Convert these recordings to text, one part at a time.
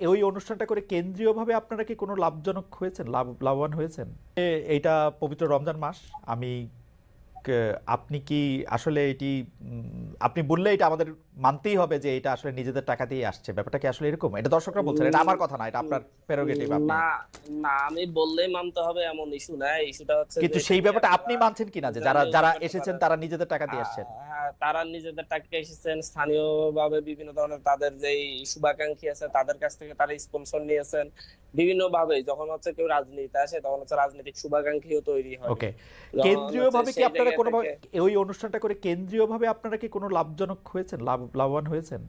ওই অনুষ্ঠানটা করে কেন্দ্রীয়ভাবে আপনারা কি কোনো লাভজনক হয়েছেন লাভ লাভবান হয়েছেন? এইটা পবিত্র রমজান মাস। আমি আপনি কি আসলে এটি আপনি বললে এটা আমাদের মানতেই হবে যে এটা আসলে নিজেদের টাকা দিয়ে আসছে। ব্যাপারটা কি আসলে এরকম? এটা দর্শকরা বলছেন এটা আমার কথা না এটা আপনার প্রেরোগেটিভ আপনি। না না আমি বললেই মানতে হবে এমন ইস্যু না ইস্যুটা হচ্ছে কিন্তু সেই ব্যাপারটা আপনি মানছেন কিনা যে যারা যারা এসেছেন তারা- তারা নিজেদের টাকা দিয়ে আসছেন? হ্যাঁ, তারা নিজেদের টাকা এসেছেন স্থানীয়ভাবে বিভিন্ন ধরনের তাদের যেই শুভাকাঙ্ক্ষী আছে তাদের কাছ থেকে তারা স্পন্সর নিয়েছেন। বিভিন্ন ভাবে যখন হচ্ছে কেউ রাজনীতি আসে তখন হচ্ছে রাজনৈতিক শুভাকাঙ্ক্ষীও তৈরি হয়। ওকে কেন্দ্রীয়ভাবে কি আপনারা কোনো ওই অনুষ্ঠানটা করে কেন্দ্রীয়ভাবে আপনারা কি কোনো লাভজনক হয়েছেন লাভ লাভবান হয়েছেন?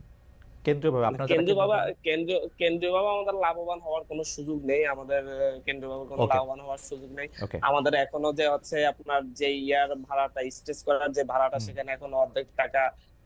কেন্দ্রীয়ভাবে আপনারা কেন্দ্রীয়ভাবে কেন্দ্রীয় বাবা কেন্দ্রীয়ভাবে- কেন্দ্রীয় কেন্দ্রীয় বাবা আমাদের লাভবান হওয়ার কোনো সুযোগ নেই। আমাদের কেন্দ্রীয়ভাবে কোনো লাভবান হওয়ার সুযোগ নেই। আমাদের এখনও যে হচ্ছে আপনার যে ইয়ার ভাড়াটা স্টেজ করার যে ভাড়াটা সেখানে এখন অর্ধেক টাকা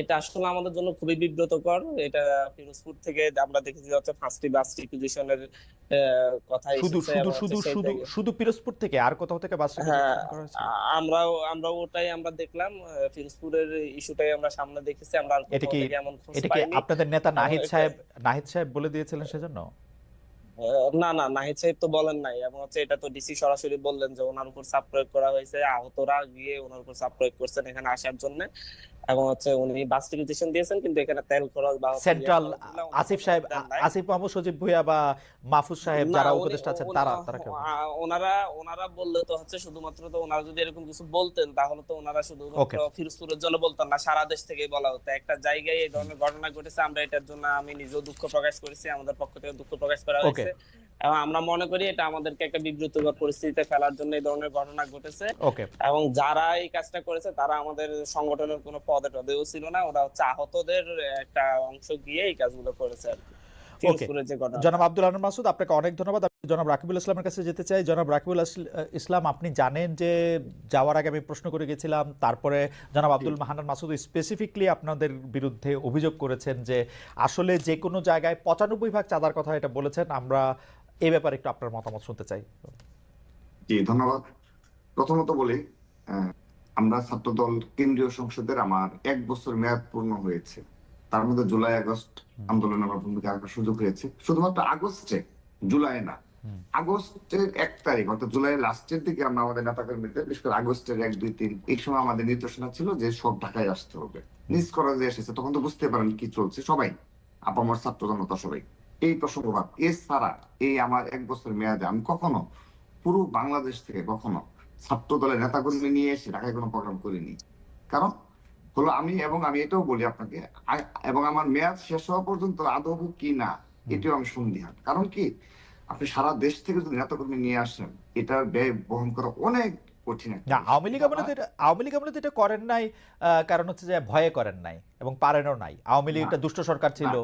এটা আসলে আমাদের জন্য খুবই বিব্রতকর। এটা ফিরোজপুর থেকে আমরা দেখেছি যে হচ্ছে ফার্স্টই বাস রিকুইজিশনের কথা শুধু শুধু শুধু শুধু শুধু পিরোজপুর থেকে? আর কোথাও থেকে বাস? আমরাও আমরাও ওটাই আমরা দেখলাম। ফিরোজপুরের ইস্যুটাই আমরা সামনে দেখেছি। আমরা আর এটা কোথাও কি থেকে এমন খোঁজ এটা কি আপনাদের নেতা নাহিদ সাহেব নাহিদ সাহেব বলে দিয়েছিলেন সেজন্য? না না নাহিদ সাহেব তো বলেন নাই। এবং হচ্ছে এটা তো ডিসি সরাসরি বললেন যে ওনার উপর চাপ প্রয়োগ করা হয়েছে। আহতরা গিয়ে ওনার উপর চাপ প্রয়োগ করছেন এখানে আসার জন্য। এবং হচ্ছে উনি বাস দিয়েছেন কিন্তু এখানে তেল খরচ বা সেন্ট্রাল ইয়ে ওনার আসিফ সাহেব আসিফ মাহমুদ সজীব ভুইয়া বা মাহফুজ সাহেব যারা উপদেষ্টা আছেন তারা তারা ওনারা ওনারা বললে তো হচ্ছে শুধুমাত্র তো ওনারা যদি এরকম কিছু বলতেন তাহলে তো ওনারা শুধুমাত্র ফিরোজপুরের জন্য বলতেন না সারা দেশ থেকে বলা হতো। একটা জায়গায় এই ধরনের ঘটনা ঘটেছে আমরা এটার জন্য আমি নিজেও দুঃখ প্রকাশ করেছি আমাদের পক্ষ থেকে দুঃখ প্রকাশ করা. হয়েছে। এবং আমরা মনে করি এটা আমাদেরকে একটা বিব্রতকর পরিস্থিতিতে ফেলার জন্য এই ধরনের ঘটনা ঘটেছে। এবং যারা এই কাজটা করেছে তারা আমাদের সংগঠনের কোনো পদে টদেও ছিল না। ওরা হচ্ছে আহতদের একটা অংশ গিয়ে এই কাজগুলো করেছে আর কি। জনাব আব্দুল আনন্দ মাসুদ আপনাকে অনেক ধন্যবাদ। জনাব রাকিবুল ইসলামের কাছে যেতে চাই। জনাব রাকিবুল ইসলাম আপনি জানেন যে যাওয়ার আগে আমি প্রশ্ন করে গেছিলাম তারপরে জনাব আব্দুল মাহানান মাসুদ স্পেসিফিকলি আপনাদের বিরুদ্ধে অভিযোগ করেছেন যে আসলে যে কোনো জায়গায় পঁচানব্বই ভাগ চাঁদার কথা এটা বলেছেন। আমরা এই ব্যাপারে একটু আপনার মতামত শুনতে চাই। জি ধন্যবাদ। প্রথমত বলি আমরা ছাত্রদল কেন্দ্রীয় সংসদের আমার এক বছর মেয়াদ পূর্ণ হয়েছে। তার মধ্যে জুলাই আগস্ট আন্দোলন আমার ভূমিকা রাখার সুযোগ হয়েছে। শুধুমাত্র আগস্টে জুলাই না আগস্টের এক তারিখ অর্থাৎ জুলাই লাস্টের দিকে আমরা আমাদের নেতাকর্মীদের বিশেষ করে আগস্টের এক দুই তিন এই সময় আমাদের নির্দেশনা ছিল যে সব ঢাকায় আসতে হবে। নিজ করা যে এসেছে তখন তো বুঝতে পারেন কি চলছে সবাই আপামর ছাত্র জনতা সবাই। এই প্রসঙ্গবাদ এছাড়া এই আমার এক বছর মেয়াদে আমি কখনো পুরো বাংলাদেশ থেকে কখনো ছাত্র দলের নেতাকর্মী নিয়ে এসে ঢাকায় কোনো প্রোগ্রাম করিনি। কারণ হলো আমি এবং আমি এটাও বলি আপনাকে এবং আমার মেয়াদ শেষ হওয়া পর্যন্ত আদৌ কি না এটাও আমি সন্দিহান। কারণ কি? আপনি সারা দেশ থেকে যদি নেতাকর্মী নিয়ে আসেন এটার ব্যয় বহন করা অনেক কঠিন না বিষয়। আওয়ামী লীগ আমলে আওয়ামী লীগ আমলে এটা করেন নাই কারণ হচ্ছে যে ভয়ে করেন নাই এবং পারেনও নাই। আওয়ামী লীগ একটা দুষ্ট সরকার ছিল।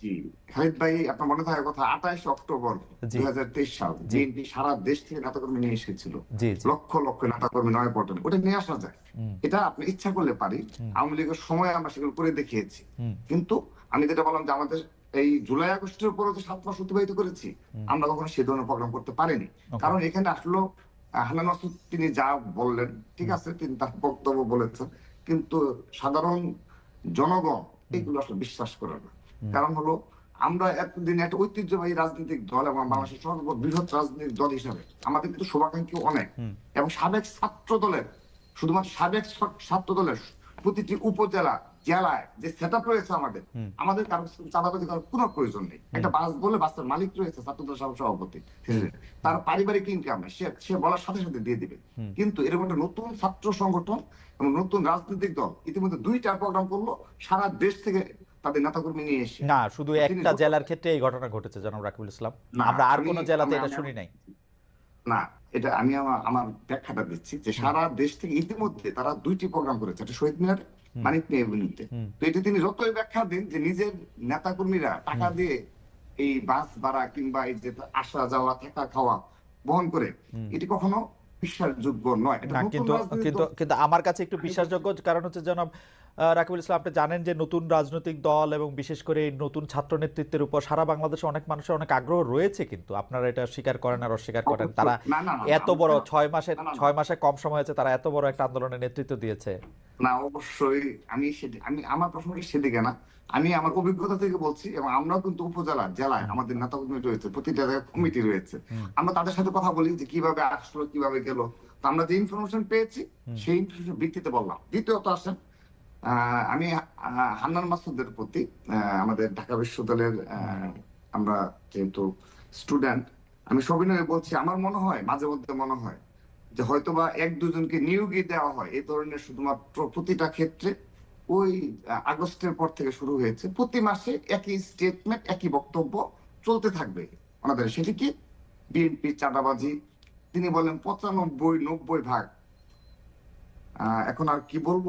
জি। খালিদ ভাই আপনার মনে থাকার কথা আঠাশ অক্টোবর জি। দুই হাজার তেইশ সাল বিএনপি সারা দেশ থেকে নিয়ে এসেছিল। জি জি। লক্ষ লক্ষ নেতাকর্মী নয় পল্টনে ওটা নিয়ে আসা যায়। এটা আপনি ইচ্ছা করলে পারি। আওয়ামী লীগের সময় আমরা সেগুলো করে দেখিয়েছি। কিন্তু আমি যেটা বললাম যে আমাদের এই জুলাই আগস্টের উপরে যে সাত মাস অতিবাহিত করেছি আমরা কখনো সে ধরনের প্রোগ্রাম করতে পারিনি। কারণ এখানে আসলো মাসুদ তিনি যা বললেন ঠিক আছে তিনি তার বক্তব্য বলেছেন। কিন্তু সাধারণ জনগণ এগুলো আসলে বিশ্বাস করে না। কারণ হলো আমরা এতদিন একটা ঐতিহ্যবাহী রাজনৈতিক দল এবং বাংলাদেশের সর্ববৃহৎ রাজনৈতিক দল হিসাবে আমাদের কিন্তু শুভাকাঙ্ক্ষী অনেক। এবং সাবেক ছাত্র দলের শুধুমাত্র সাবেক ছাত্র দলের প্রতিটি উপজেলা জেলায় যে সেট আপ রয়েছে আমাদের আমাদের কারও চাঁদাবাজি করার কোনো প্রয়োজন নেই। একটা বাস বলে বাসের মালিক রয়েছে ছাত্র দলের সহ- সভাপতি। তার পারিবারিক ইনকাম সে সে বলার সাথে সাথে দিয়ে দিবে। কিন্তু এরকম একটা নতুন ছাত্র সংগঠন এবং নতুন রাজনৈতিক দল ইতিমধ্যে দুইটা প্রোগ্রাম করল সারা দেশ থেকে তাদের নেতাকর্মী নিয়ে এসে না শুধু একটা জেলার ক্ষেত্রে এই ঘটনা ঘটেছে জনাব রাকিবুল ইসলাম। আমরা আর কোনো জেলাতে এটা শুনি নাই। না এটা আমি আমার ব্যাখ্যাটা দিচ্ছি যে সারা দেশ থেকে ইতিমধ্যে তারা দুইটি প্রোগ্রাম করেছে একটা শহীদ মিনারে মানিক এভিনিউতে হুম। তো এটি তিনি যতই ব্যাখ্যা দিন যে নিজের নেতাকর্মীরা টাকা দিয়ে এই বাস ভাড়া কিংবা এই যে আসা যাওয়া থাকা খাওয়া বহন করে এটি কখনো বিশ্বাসযোগ্য নয়। কিন্তু কিন্তু আমার কাছে একটু বিশ্বাসযোগ্য কারণ হচ্ছে জনাব রাকিবুল ইসলাম আপনি জানেন যে নতুন রাজনৈতিক দল এবং বিশেষ করে নতুন ছাত্র নেতৃত্বের উপর সারা বাংলাদেশে অনেক মানুষের অনেক আগ্রহ রয়েছে কিন্তু। আপনারা এটা স্বীকার করেন আর অস্বীকার করেন। তারা এত বড় ছয় মাসে। ছয় মাসে কম সময় হয়েছে তারা এত বড় একটা আন্দোলনের নেতৃত্ব দিয়েছে। না অবশ্যই আমি আমি আমার প্রশ্নটা সেদিকে না। আমি আমার অভিজ্ঞতা থেকে বলছি এবং আমরাও কিন্তু উপজেলা জেলায় আমাদের নেতা কর্মী রয়েছে প্রতিটা জায়গায় কমিটি রয়েছে। আমরা তাদের সাথে কথা বলি যে কীভাবে আসলো কীভাবে গেল। আমরা যে ইনফরমেশন পেয়েছি সেই ইনফরমেশন ভিত্তিতে বললাম। দ্বিতীয়ত আসেন আমি হান্নান মাসুদের প্রতি আমাদের ঢাকা বিশ্ববিদ্যালয়ের আমরা যেহেতু স্টুডেন্ট, আমি সবিনয়ে বলছি, আমার মনে হয়, মাঝে মধ্যে মনে হয়, যে হয়তোবা এক দুজনকে নিয়োগই দেওয়া হয়, এই ধরনের শুধুমাত্র প্রতিটা ক্ষেত্রে ওই আগস্টের পর থেকে শুরু হয়েছে। প্রতি মাসে একই স্টেটমেন্ট একই বক্তব্য চলতে থাকবে। ওনাদের সেটি কি? বিএনপি চাঁদাবাজি, তিনি বলেন পঁচানব্বই, নব্বই ভাগ। এখন আর কি বলব?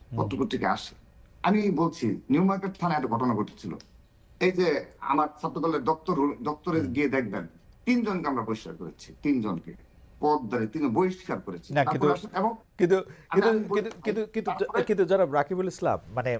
পত্রপত্রিকা আসে। আমি বলছি নিউ মার্কেট থানায় একটা ঘটনা ঘটেছিল। এই যে আমার ছাত্রদলের দপ্তর দপ্তরে গিয়ে দেখবেন তিনজনকে আমরা বহিষ্কার করেছি তিনজনকে। তিনি বহিষ্কার করেছি। কিন্তু- যারা এবং কিন্তু কিন্তু কিন্তু জনাব রাকিবুল ইসলাম মানে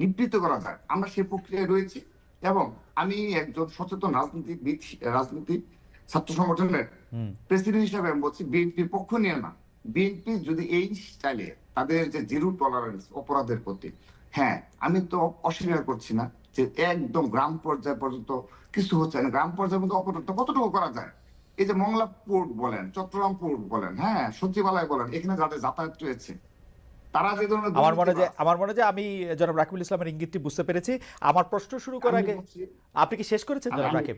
নিবৃত্ত করা যায়। আমরা সেই প্রক্রিয়ায় রয়েছি এবং আমি একজন সচেতন রাজনীতিবিদ রাজনীতি ছাত্র সংগঠনের প্রেসিডেন্ট হিসাবে আমি বলছি বিএনপির পক্ষ নিয়ে না। বিএনপি যদি এই স্টাইলে তাদের যে জিরো টলারেন্স অপরাধের প্রতি হ্যাঁ আমি তো অস্বীকার করছি না যে একদম গ্রাম পর্যায় পর্যন্ত কিছু হচ্ছে না। গ্রাম পর্যায়ে মধ্যে অপরাধটা কতটুকু করা যায়? এই যে মংলা পোর্ট বলেন চট্টগ্রাম পোর্ট বলেন হ্যাঁ সচিবালয় বলেন এখানে যাদের যাতায়াত রয়েছে তারা যে ধরনের আমার মনে যে আমার মনে যে আমি জনাব রাকিবুল ইসলামের ইঙ্গিতটি বুঝতে পেরেছি আমার প্রশ্ন শুরু করার আগে আপনি কি শেষ করেছেন জনাব রাকিব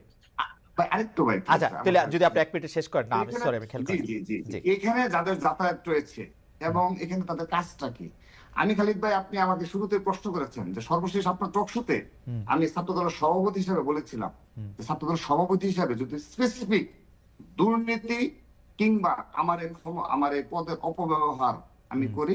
আরেকটু ভাই আচ্ছা তাহলে যদি আপনি এক মিনিটে শেষ করেন না আমি সরি আমি খেয়াল জি জি জি জি। জি। এখানে যাদের যাতায়াত রয়েছে এবং এখানে তাদের কাজটা কি আমি খালিদ ভাই আপনি আমাকে শুরুতে প্রশ্ন করেছেন যে সর্বশেষ আপনার টকশোতে। আমি ছাত্রদলের সভাপতি হিসাবে বলেছিলাম হুম। যে ছাত্রদলের সভাপতি হিসাবে যদি স্পেসিফিক দুর্নীতি কিংবা আমার আমার এই পদের অপব্যবহার আমি করি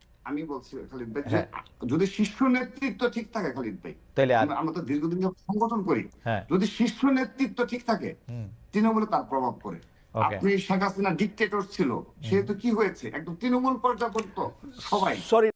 আমি বলছি খালিদ ভাই হ্যাঁ। যদি শীর্ষ নেতৃত্ব ঠিক থাকে খালিদ ভাই তাহলে আমরা- তো দীর্ঘদিন সংগঠন করি। হ্যাঁ। যদি শীর্ষ নেতৃত্ব ঠিক থাকে তৃণমূলে তার প্রভাব পড়ে। আপনি শেখ হাসিনা ডিকটেটর ছিল সেহেতু কি হয়েছে? একদম তৃণমূল পর্যন্ত সবাই। সরি